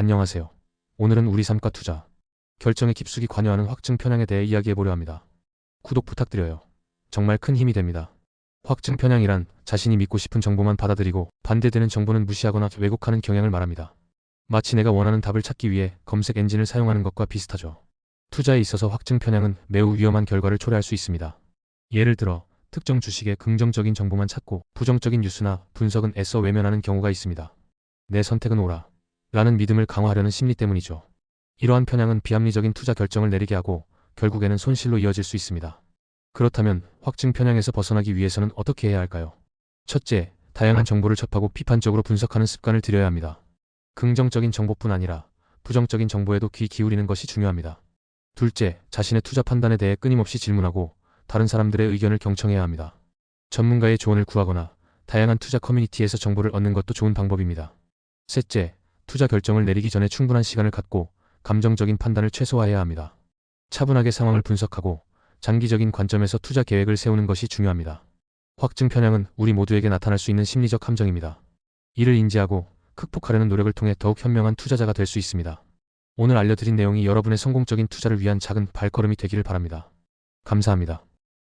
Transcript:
안녕하세요. 오늘은 우리 삶과 투자, 결정에 깊숙이 관여하는 확증 편향에 대해 이야기해보려 합니다. 구독 부탁드려요. 정말 큰 힘이 됩니다. 확증 편향이란 자신이 믿고 싶은 정보만 받아들이고 반대되는 정보는 무시하거나 왜곡하는 경향을 말합니다. 마치 내가 원하는 답을 찾기 위해 검색 엔진을 사용하는 것과 비슷하죠. 투자에 있어서 확증 편향은 매우 위험한 결과를 초래할 수 있습니다. 예를 들어 특정 주식의 긍정적인 정보만 찾고 부정적인 뉴스나 분석은 애써 외면하는 경우가 있습니다. 내 선택은 옳아. 라는 믿음을 강화하려는 심리 때문이죠. 이러한 편향은 비합리적인 투자 결정을 내리게 하고 결국에는 손실로 이어질 수 있습니다. 그렇다면 확증 편향에서 벗어나기 위해서는 어떻게 해야 할까요? 첫째, 다양한 정보를 접하고 비판적으로 분석하는 습관을 들여야 합니다. 긍정적인 정보뿐 아니라 부정적인 정보에도 귀 기울이는 것이 중요합니다. 둘째, 자신의 투자 판단에 대해 끊임없이 질문하고 다른 사람들의 의견을 경청해야 합니다. 전문가의 조언을 구하거나 다양한 투자 커뮤니티에서 정보를 얻는 것도 좋은 방법입니다. 셋째, 투자 결정을 내리기 전에 충분한 시간을 갖고 감정적인 판단을 최소화해야 합니다. 차분하게 상황을 분석하고 장기적인 관점에서 투자 계획을 세우는 것이 중요합니다. 확증 편향은 우리 모두에게 나타날 수 있는 심리적 함정입니다. 이를 인지하고 극복하려는 노력을 통해 더욱 현명한 투자자가 될 수 있습니다. 오늘 알려드린 내용이 여러분의 성공적인 투자를 위한 작은 발걸음이 되기를 바랍니다. 감사합니다.